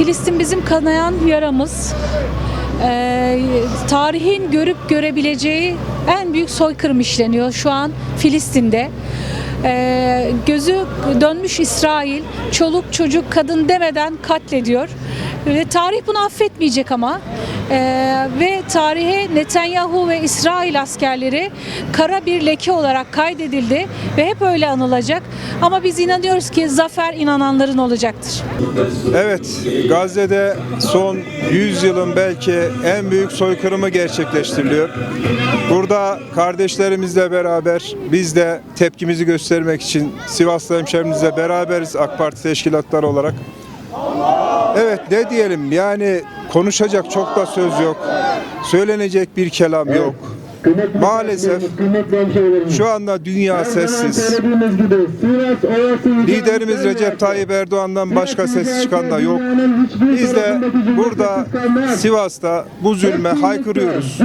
Filistin bizim kanayan yaramız. Ee, tarihin görüp görebileceği en büyük soykırım işleniyor şu an Filistin'de. Ee, gözü dönmüş İsrail, çoluk çocuk kadın demeden katlediyor. Ve tarih bunu affetmeyecek ama. Ee, ve tarihe Netanyahu ve İsrail askerleri kara bir leke olarak kaydedildi ve hep öyle anılacak. Ama biz inanıyoruz ki zafer inananların olacaktır. Evet, Gazze'de son 100 yılın belki en büyük soykırımı gerçekleştiriliyor. Burada kardeşlerimizle beraber biz de tepkimizi göstermek için Sivaslı hemşehrimizle beraberiz AK Parti teşkilatları olarak. Evet ne diyelim yani konuşacak çok da söz yok. Söylenecek bir kelam yok. Maalesef şu anda dünya sessiz. Liderimiz Recep Tayyip Erdoğan'dan başka ses çıkan da yok. Biz de burada Sivas'ta bu zulme haykırıyoruz.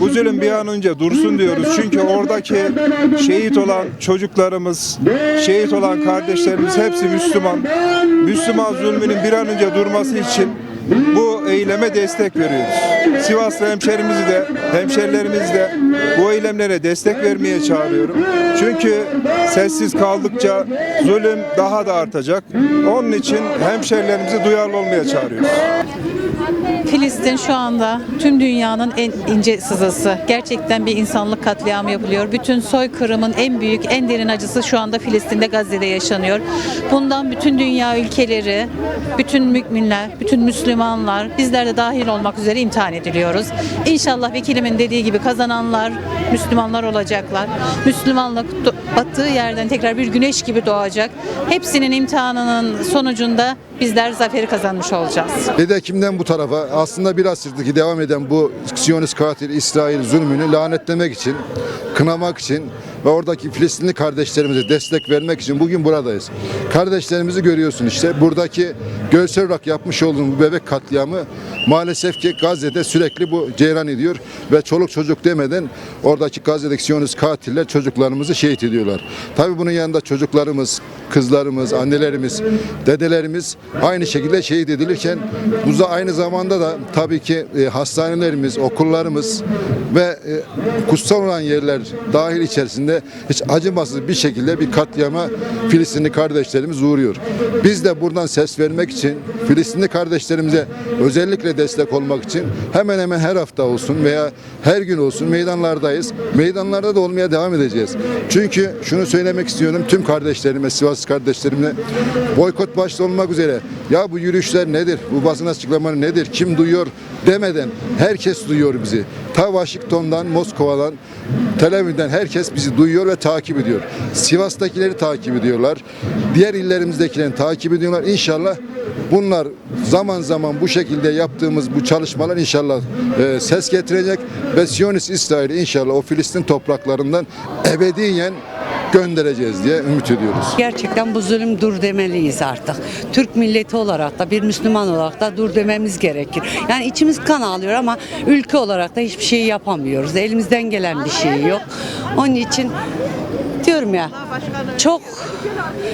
Bu zulüm bir an önce dursun diyoruz. Çünkü oradaki şehit olan çocuklarımız, şehit olan kardeşlerimiz hepsi Müslüman. Müslüman zulmünün bir an önce durması için bu eyleme destek veriyoruz. Sivaslı hemşerimizi de, hemşerilerimizi de bu eylemlere destek vermeye çağırıyorum. Çünkü sessiz kaldıkça zulüm daha da artacak. Onun için hemşerilerimizi duyarlı olmaya çağırıyoruz. Filistin şu anda tüm dünyanın en ince sızısı. Gerçekten bir insanlık katliamı yapılıyor. Bütün soykırımın en büyük, en derin acısı şu anda Filistin'de, Gazze'de yaşanıyor. Bundan bütün dünya ülkeleri, bütün müminler, bütün Müslümanlar, bizler de dahil olmak üzere imtihan ediliyoruz. İnşallah vekilimin dediği gibi kazananlar Müslümanlar olacaklar. Müslümanlık battığı yerden tekrar bir güneş gibi doğacak. Hepsinin imtihanının sonucunda bizler zaferi kazanmış olacağız. Ve de kimden bu tarafa aslında bir asırdır devam eden bu Siyonist katil İsrail zulmünü lanetlemek için, kınamak için ve oradaki Filistinli kardeşlerimize destek vermek için bugün buradayız. Kardeşlerimizi görüyorsun işte buradaki görsel olarak yapmış olduğumuz bu bebek katliamı maalesef ki Gazze'de sürekli bu ceyran ediyor ve çoluk çocuk demeden oradaki Gazze'deki Siyonist katiller çocuklarımızı şehit ediyorlar. Tabii bunun yanında çocuklarımız, kızlarımız, annelerimiz, dedelerimiz aynı şekilde şehit edilirken bu da aynı zamanda da tabii ki e, hastanelerimiz, okullarımız ve e, kutsal olan yerler dahil içerisinde hiç acımasız bir şekilde bir katliama Filistinli kardeşlerimiz uğruyor. Biz de buradan ses vermek için Filistinli kardeşlerimize özellikle destek olmak için hemen hemen her hafta olsun veya her gün olsun meydanlardayız. Meydanlarda da olmaya devam edeceğiz. Çünkü şunu söylemek istiyorum tüm kardeşlerime, Sivas kardeşlerimle boykot başta olmak üzere ya bu yürüyüşler nedir, bu basın açıklamaları nedir, kim duyuyor demeden herkes duyuyor bizi. Ta Washington'dan, Moskova'dan, Tel Aviv'den herkes bizi duyuyor ve takip ediyor. Sivas'takileri takip ediyorlar. Diğer illerimizdekileri takip ediyorlar. İnşallah bunlar zaman zaman bu şekilde yaptığımız bu çalışmalar inşallah e, ses getirecek ve Siyonist İsrail'i inşallah o Filistin topraklarından ebediyen göndereceğiz diye ümit ediyoruz. Gerçekten bu zulüm dur demeliyiz artık. Türk milleti olarak da bir Müslüman olarak da dur dememiz gerekir. Yani içimiz kan ağlıyor ama ülke olarak da hiçbir şey yapamıyoruz. Elimizden gelen bir şey yok. Onun için diyorum ya çok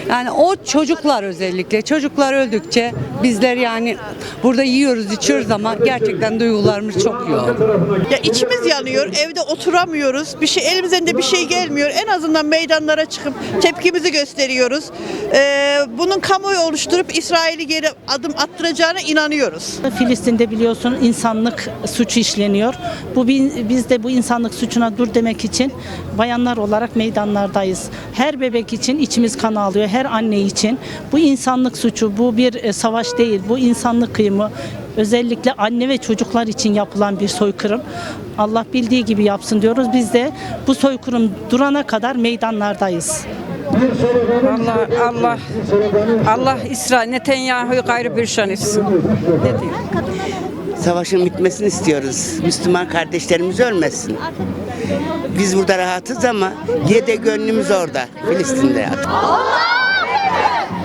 yani o çocuklar özellikle çocuklar öldükçe bizler yani burada yiyoruz içiyoruz ama gerçekten duygularımız çok yoğun. Ya içimiz yanıyor, evde oturamıyoruz. Bir şey elimizden de bir şey gelmiyor. En azından meydanlara çıkıp tepkimizi gösteriyoruz. Ee, bunun kamuoyu oluşturup İsrail'i geri adım attıracağına inanıyoruz. Filistin'de biliyorsun insanlık suçu işleniyor. Bu bi- biz de bu insanlık suçuna dur demek için bayanlar olarak meydanlardayız. Her bebek için içimiz kan ağlıyor. Her anne için. Bu insanlık suçu, bu bir e, savaş değil. Bu insanlık kıyımı. Özellikle anne ve çocuklar için yapılan bir soykırım. Allah bildiği gibi yapsın diyoruz. Biz de bu soykırım durana kadar meydanlardayız. Allah Allah Allah İsrail Netanyahu'yu gayrı bir şan etsin. Ne diyeyim? Savaşın bitmesini istiyoruz. Müslüman kardeşlerimiz ölmesin. Biz burada rahatız ama yine gönlümüz orada. Filistin'de.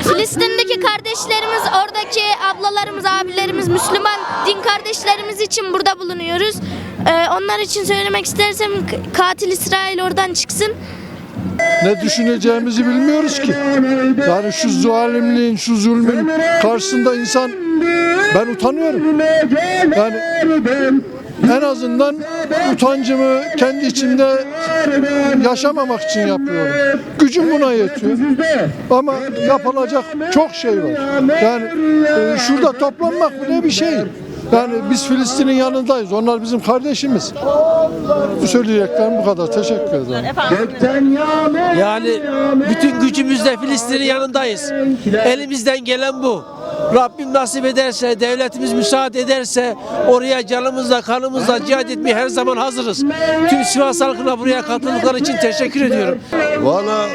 Filistin'deki kardeşlerimiz, oradaki ablalarımız, abilerimiz, Müslüman din kardeşlerimiz için burada bulunuyoruz. Ee, onlar için söylemek istersem katil İsrail oradan çıksın. Ne düşüneceğimizi bilmiyoruz ki. Yani şu zalimliğin, şu zulmün karşısında insan ben utanıyorum. Yani en azından utancımı kendi içimde yaşamamak için yapıyorum. Gücüm buna yetiyor. Ama yapılacak çok şey var. Yani e, şurada toplanmak bile bir şey. Yani biz Filistin'in yanındayız. Onlar bizim kardeşimiz. Bu söyleyeceklerim bu kadar. Teşekkür ederim. Yani bütün gücümüzle Filistin'in yanındayız. Elimizden gelen bu. Rabbim nasip ederse, devletimiz müsaade ederse oraya canımızla, kanımızla cihad etmeye her zaman hazırız. Tüm Sivas halkına buraya katıldıkları için teşekkür ediyorum. Valla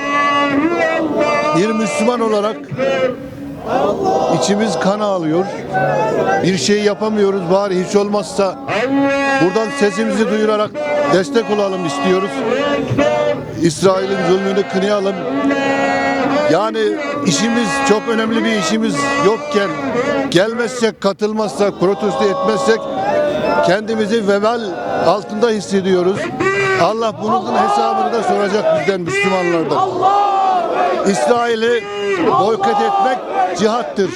bir Müslüman olarak içimiz kan ağlıyor. Bir şey yapamıyoruz. Bari hiç olmazsa buradan sesimizi duyurarak destek olalım istiyoruz. İsrail'in zulmünü kınayalım. Yani işimiz çok önemli bir işimiz yokken gelmezsek, katılmazsak, protesto etmezsek kendimizi vebal altında hissediyoruz. Allah bunun hesabını da soracak bizden Müslümanlardan. İsrail'i boykot etmek cihattır.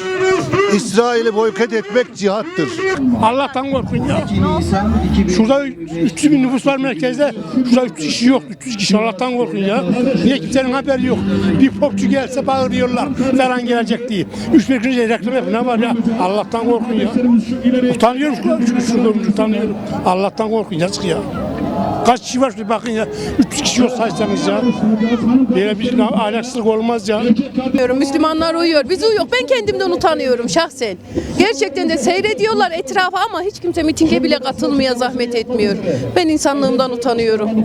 İsrail'i boykot etmek cihattır. Allah'tan korkun ya. Şurada 300 bin nüfus var merkezde. Şurada 300 kişi yok. 300 kişi Allah'tan korkun ya. Niye kimsenin haberi yok. Bir popçu gelse bağırıyorlar. Falan gelecek diye. 3 bir gün reklam yapın ne var ya. Allah'tan korkun ya. Utanıyorum şu, şu, şu utanıyorum. Allah'tan korkun yazık ya. Kaç kişi var şurada bakın ya. 300 kişi yok saysanız ya. Böyle bir ahlaksızlık olmaz ya. Müslümanlar uyuyor. Biz uyuyor. Ben kendimden utanıyorum şahsen. Gerçekten de seyrediyorlar etrafı ama hiç kimse mitinge bile katılmaya zahmet etmiyor. Ben insanlığımdan utanıyorum.